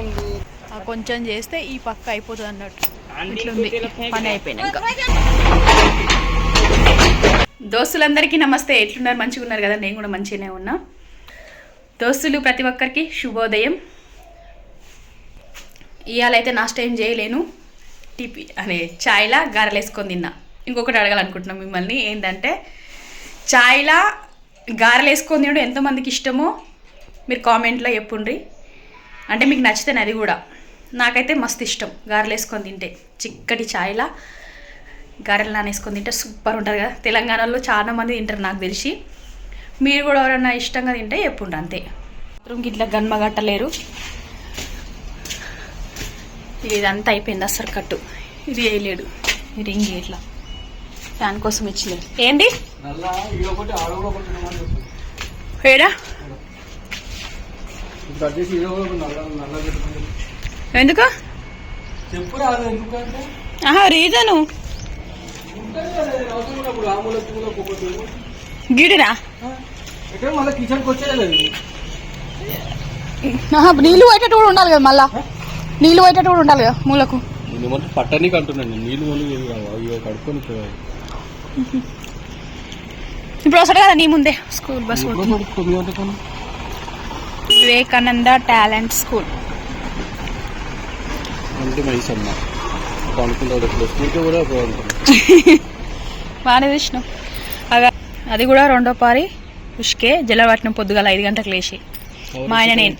ఉంది. ఆ కొంచెం చేస్తే ఈ పక్క అయిపోతుంది అన్నట్టు. ఇట్లుంది. పని అయిపోయినాక దోస్తులందరికీ నమస్తే. ఎట్లున్నారు? మంచిగా ఉన్నారు కదా? నేను కూడా మంచిగానే ఉన్నా. దోస్తులు ప్రతి ఒక్కరికి శుభోదయం. ఇవాళ అయితే నాస్ట్ ఏం చేయలేను. టిపి అనే చాయ్లా గారెలు వేసుకొని తిన్నా. ఇంకొకటి అడగాలనుకుంటున్నాం మిమ్మల్ని. ఏంటంటే చాయ్లా గారెలు వేసుకొని తినడం ఎంతమందికి ఇష్టమో మీరు కామెంట్లో చెప్పుండ్రి. అంటే మీకు నచ్చితే అది కూడా. నాకైతే మస్తు ఇష్టం. గారెలు వేసుకొని తింటే. చిక్కటి చాయ్లా గారెలు నానేసుకొని తింటే సూపర్ ఉంటుంది కదా. తెలంగాణలో చాలా మంది తింటారు నాకు తెలిసి. మీరు కూడా ఎవరైనా ఇష్టంగా తింటే చెప్పుండ్రు అంతే. రూమ్కి ఇట్లా గన్మ కట్టలేరు ఇది ఇదంతా అయిపోయింది అసలు కట్టు. ఇది వేయలేడు. రింగ్ ఇట్లా. ఫ్యాన్ కోసం ఇచ్చలేదు ఏంటి. ఏడా? ఎందుకు? చెప్పు రాదు ఎందుకంటే? ఆహా రీజను. ఆహా నీళ్ళు పోయేటట్టు కూడా ఉండాలి కదా మళ్ళా? నీళ్ళు పోయేటట్టు కూడా ఉండాలి కదా మూలకు? పట్టనీకి అంటున్నాను నీళ్ళు కడుక్కొని ఇప్పుడు వస్తాడు కదా నీ ముందే. School bus Vivekananda talent school. బాగానే అగా అది కూడా రెండో పారి ఉష్కే జలవట్నం పొద్దుగాల ఐదు గంటలకు లేచి. మా ఆయన నేను.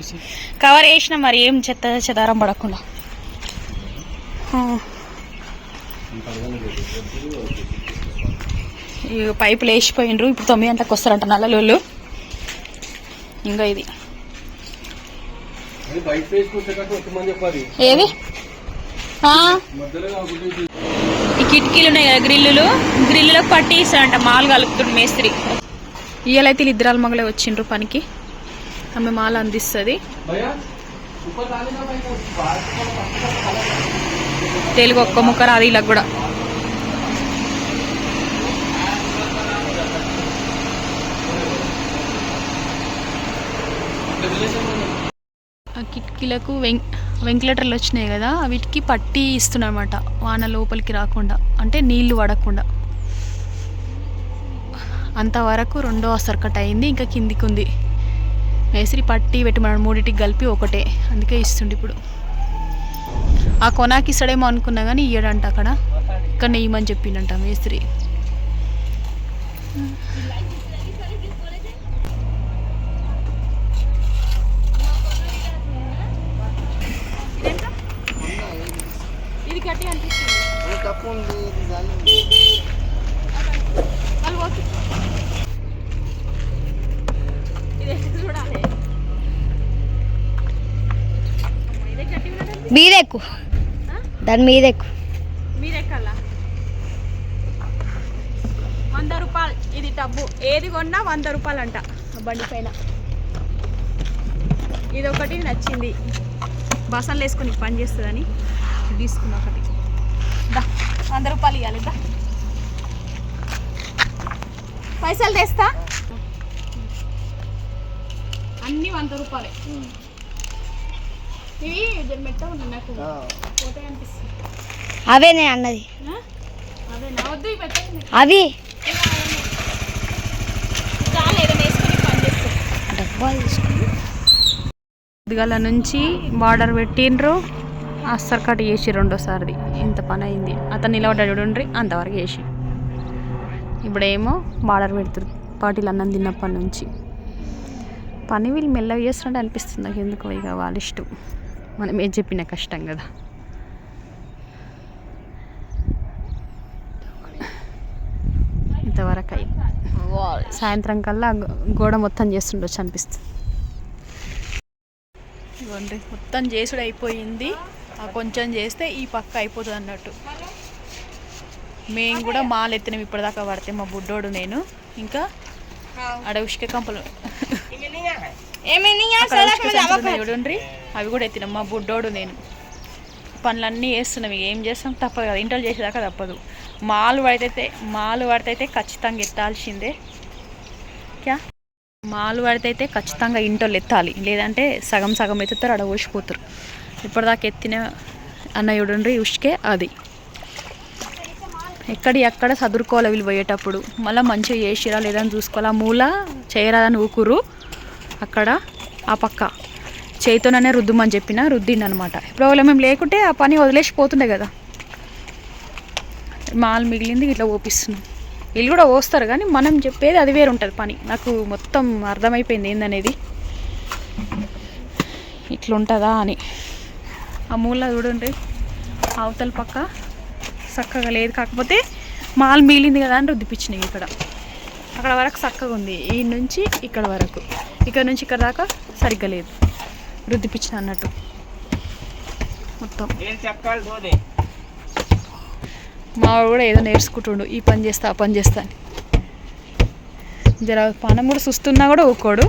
కవర్ వేసిన మరి ఏం చెత్త చెదారం పడకుండా. పైపులు వేసిపోయిండ్రు. ఇప్పుడు తొమ్మిది గంటలకు వస్తారంట నల్లలోళ్ళు. ఇంకా ఇది అది బయట వేసుకొచ్చేటట్టు ఒక్కమని చెప్పాలి ఏది ఆ, మధ్యలో కాకుండా ఏవి? ఈ కిటికీలు ఉన్నాయి కదా గ్రిల్లులు? గ్రిల్లులకు పట్టేసారంట మాల్ కలుపుతుంది మేస్త్రి. ఇయ్యాలైతే వీళ్ళు ఇద్దరాల మగలే వచ్చిండ్రు పనికి. ఆమె మాల అందిస్తుంది. తెలుగు ఒక్క ముక్క రాదు ఇలా కూడా. కిటికీలకు వెం వెంటిలేటర్లు వచ్చినాయి కదా వీటికి పట్టి ఇస్తున్నమాట వాన లోపలికి రాకుండా అంటే నీళ్ళు పడకుండా. అంతవరకు రెండో సర్కట్ అయింది ఇంకా కిందికి ఉంది మేస్త్రి పట్టి పెట్టమన్నాడు మూడింటికి కలిపి ఒకటే అందుకే ఇస్తుండే ఇప్పుడు. ఆ కొనాకి ఇస్తాడేమో అనుకున్నా కానీ ఇయ్యడంట అక్కడ. ఇక్కడ నెయ్యమని చెప్పిండంట మేస్త్రి ఇది గట్టి అనిపిస్తుంది తప్పు ఉంది చూడాలి ఇదే గట్టి ఉన్నట్టు మీద ఎక్కువ దాని మీద మీరెక్కల్లా వంద రూపాయలు. ఇది టబ్బు. ఏది కొన్నా వంద రూపాయలు అంట బండి పైన. ఇది ఒకటి నచ్చింది. బసన్లు వేసుకొని పని చేస్తుందని తీసుకున్నా ఒకటి. దా వంద రూపాయలు ఇవ్వాలి దా. పైసలు తెస్తా? అన్నీ వంద రూపాయలే. నేను అన్నది. అవి పొద్దుగాల నుంచి బార్డర్ పెట్టిండ్రు. అస్సలు కట్ చేసి రెండోసారిది. ఇంత పని అయింది. అతను నిలబడ్డాడు చూడండి అంతవరకు చేసి. ఇప్పుడేమో బార్డర్ పెడుతురు. పాటిల్ అన్నం తిన్నప్పటి నుంచి. పని వీళ్ళు మెల్లగా చేస్తున్నట్టు అనిపిస్తుంది నాకు ఎందుకు ఇక వాళ్ళ ఇష్టం. మనం ఏం చెప్పిన కష్టం కదా. ఇంతవరకు అయింది సాయంత్రం కల్లా గోడ మొత్తం చేస్తుండొచ్చు అనిపిస్తుంది. ఇవ్వండి మొత్తం చేసుడు అయిపోయింది. ఆ కొంచెం చేస్తే ఈ పక్క అయిపోతుంది అన్నట్టు. మేము కూడా మాలు ఎత్తినాం ఇప్పటిదాకా పడితే మా బుడ్డోడు నేను. ఇంకా ఆడ ఉష్క కంపలు. చూడండి అవి కూడా ఎత్తినాం. మా బుడ్డోడు నేను. పనులన్నీ చేస్తున్నాం. ఇక ఏం చేస్తాం? తప్పదు కదా. ఇంటర్ చేసేదాకా తప్పదు. మాలు పడితే మాలు పడితే ఖచ్చితంగా ఎత్తాల్సిందే. క్యా? మాలు పడితే అయితే ఖచ్చితంగా ఇంటోళ్ళు ఎత్తాలి. లేదంటే సగం సగం ఎత్తుతారు అక్కడ పోసిపోతారు. ఇప్పటిదాకా ఎత్తిన అన్నయ్యుడుండ్రి ఉష్కే అది. ఎక్కడి ఎక్కడ చదువుకోవాలి వీళ్ళు పోయేటప్పుడు. మళ్ళీ మంచిగా చేసిరా లేదని చూసుకోవాలి? మూల చేయరాదని ఊకురు అక్కడ ఆ పక్క. చేతితోనే రుద్దుమని చెప్పిన రుద్దిండి అనమాట ఇప్పుడు ఒకవేళ మేము లేకుంటే ఆ పని వదిలేసిపోతుండే కదా. మాల్ మిగిలింది ఇట్లా ఓపిస్తున్నాం వీళ్ళు కూడా పోస్తారు కానీ మనం చెప్పేది అది వేరు ఉంటుంది పని. నాకు మొత్తం అర్థమైపోయింది ఏందనేది. ఇట్లుంటుందా అని. ఆ మూల చూడండి. అవతల పక్క చక్కగా లేదు. కాకపోతే మాల్ మిగిలింది కదా అని రుద్దిపించినాయి ఇక్కడ. అక్కడ వరకు చక్కగా ఉంది. ఈ నుంచి ఇక్కడ వరకు. ఇక్కడ నుంచి ఇక్కడ దాకా సరిగ్గా లేదు. రుద్దిపించిన అన్నట్టు. మొత్తం. మా వాడు కూడా ఏదో నేర్చుకుంటుండు. ఈ పని చేస్తా ఆ పని చేస్తా అని. జర పనం కూడా సుస్తున్నా కూడా ఊకోడు.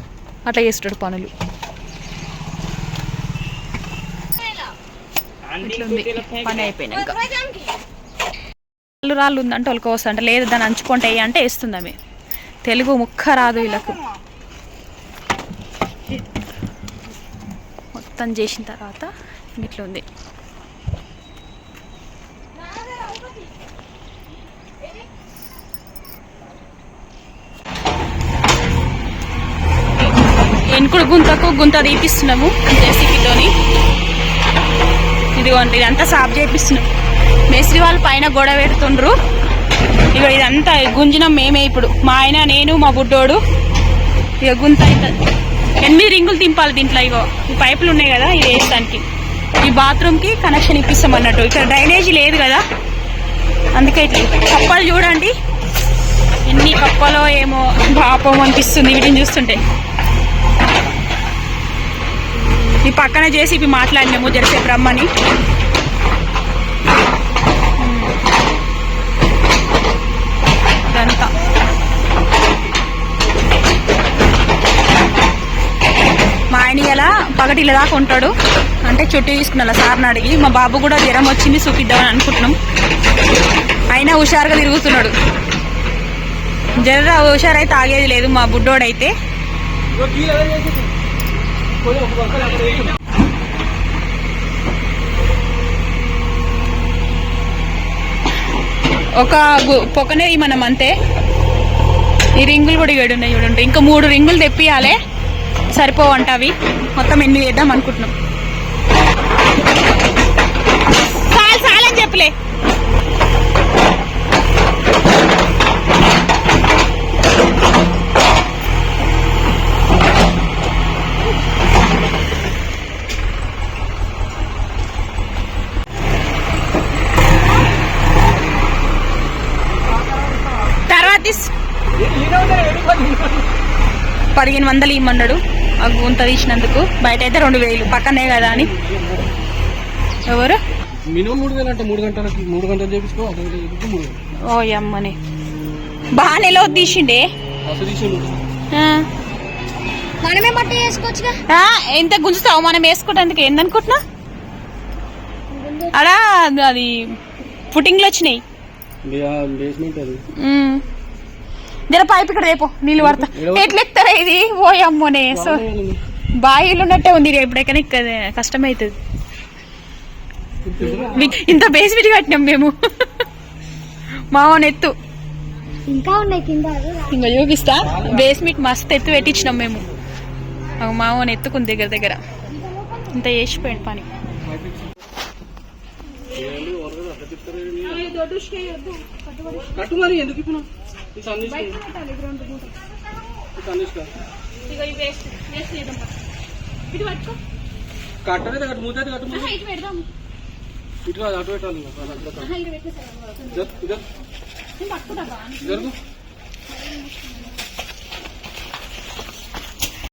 అట్లా చేస్తాడు పనులు. ఇట్లుంది. పని అయిపోయినాక రాళ్ళు రాళ్ళు ఉందంటే వాళ్ళకి వస్తా అంటే లేదు దాన్ని అంచుకుంటే అంటే వేస్తుంది ఆమె. తెలుగు ముక్క రాదు వీళ్ళకు. మొత్తం చేసిన తర్వాత ఇట్లుంది ఎనుకుడు గుంతకు గుంత తీపిస్తున్నాము జేసీపీతోని ఇదిగోండి ఇదంతా సాఫ్ చేపిస్తున్నాం. మేస్త్రి వాళ్ళు పైన గొడవ పెడుతుండ్రు. ఇక ఇదంతా గుంజినం మేమే ఇప్పుడు. మా ఆయన నేను మా బుడ్డోడు. ఇక గుంత అవుతుంది ఎనిమిది రింగులు తింపాలి దీంట్లో? ఇగో ఈ పైపులు ఉన్నాయి కదా ఇది వేయడానికి. ఈ బాత్రూమ్కి కనెక్షన్ ఇప్పిస్తాం అన్నట్టు ఇక్కడ డ్రైనేజీ లేదు కదా. అందుకే ఇట్లా కప్పలు చూడండి. ఎన్ని కప్పలో ఏమో పాపం అనిపిస్తుంది వీటిని చూస్తుంటే. ఈ పక్కన చేసి ఇవి మాట్లాడినాము జరిసేపు బ్రహ్మని ఇదంతా మా ఆయన ఇలా ఇలా దాకా ఉంటాడు. అంటే చుట్టూ తీసుకున్నా సార్ని అడిగి మా బాబు కూడా జ్వరం వచ్చింది చూపిద్దామని అనుకుంటున్నాం. అయినా హుషారుగా తిరుగుతున్నాడు. జర హుషారైతే ఆగేది లేదు మా బుడ్డోడైతే. ఒక పొక్కనే మనం అంతే. ఈ రింగులు కూడా ఏడు ఉన్నాయి చూడండి. ఇంకా మూడు రింగులు తెప్పియాలి. సరిపోవంట అవి మొత్తం ఎనిమిది వేద్దాం అనుకుంటున్నాం. చాలు చాలని చెప్పలే. పదిహేను వందలు ఇమ్మన్నాడు. ఆ గుంత తీసినందుకు బయట అయితే రెండు వేలు పక్కనే కదా అని. ఎవరు? మినిమం మూడు వేలు అంటే మూడు గంటలకి మూడు గంటలు చేపించుకో ఓ అమ్మని బాగానే లో తీసిండే. మనమే బట్ట చేసుకోవచ్చుగా ఆ, ఎంత గుంజుతావు? మనం వేసుకోవడానికి ఏందనుకుంటున్నా అలా అది పుట్టింగ్లు వచ్చినాయి. బేస్మెంట్ అది. ఉమ్. జర పైప్ ఇక్కడ రేపు నీళ్ళు పడతా ఎట్లెక్తారా ఇది? ఓ అమ్మోనే. సో బాయిలు ఉన్నట్టే ఉంది ఎప్పుడైనా ఇక్కడ కష్టమవుతుంది ఇంత బేస్మెంట్ కట్టినాం మేము. మావన్ ఎత్తు ఇంకా ఉన్నాయి కింద ఇంకా చూపిస్తా. బేస్మెంట్ మస్తు ఎత్తు పెట్టించినాం మేము. మావన్ ఎత్తుకుంది దగ్గర దగ్గర. ఇంత చేసిపోయింది పని. ఎందుకు ఇప్పుడు? కట్టలేదు కట్టు మూత కట్టు ఇటు కాదు అటు పెట్టాలి అటు. జరుగు.